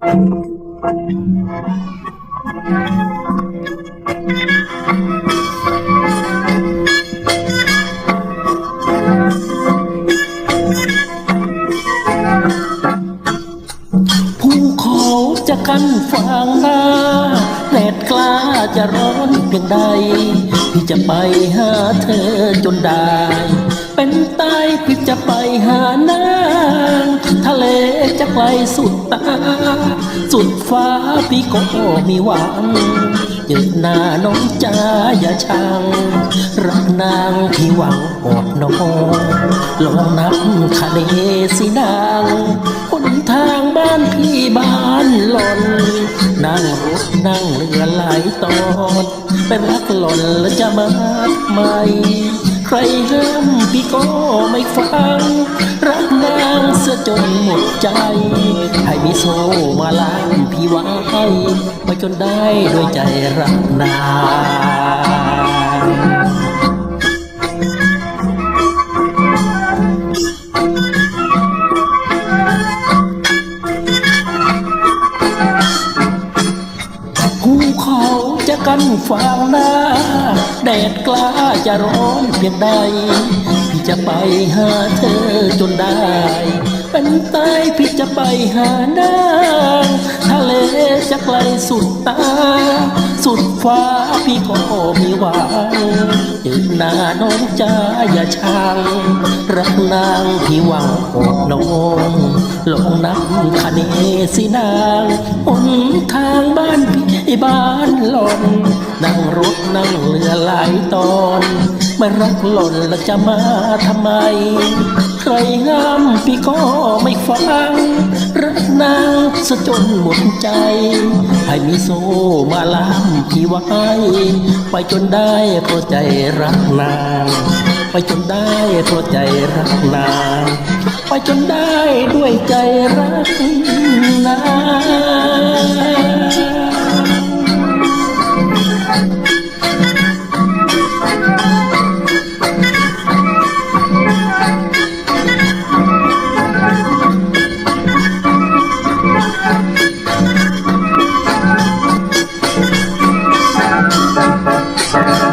ภูเขาจะกันฟางหน้าแดดกล้าจะร้อนเพียงใด พี่จะไปหาเธอจนได้ เป็นตายพี่จะไปหานา ทะเลจะไกลสุดตาสุดฟ้าพี่ก็มีหวังเจอหน้าน้องจ้าอย่าชัง รักนางพี่หวังอดน้องลองนับคะเนสินางคนทางบ้านพี่บ้านหล่นนั่งรถนั่งเรือหลายตอนเป็นรักหล่นแล้วจะมาใหม่ ใครห้ามพี่ก็ไม่ฟัง รัก เสียจนหมดใจ ให้มีโซมาล้างพี่ไว้ไปจนได้ด้วยใจรักนางภูเขาจะกันฟางหน้า แดดกล้าจะร้อนเพียงใด จะไปหาเธอจนได้ เป็นตายพี่จะไปหานางทะเลจะไกลสุดตา สุดฟ้าพี่ก็มีหวังเจอหน้าน้องจ้าอย่าชังรักนางพี่หวังอดน้องลงนับคะเนสินางหนทางบ้านพี่ บ้านหล่นนั่งรถนั่งเรือหลายตอนไม่รักหล่นแล้วจะมาทำไม ใครห้ามพี่ก็ไม่ฟัง รักนางซะจนหมดใจ ให้มีโซ่มาล่ามพี่ไว้ ไปจนได้เพราะใจรักนาง ไปจนได้เพราะใจรักนาง ไปจนได้ด้วยใจรัก Thanks.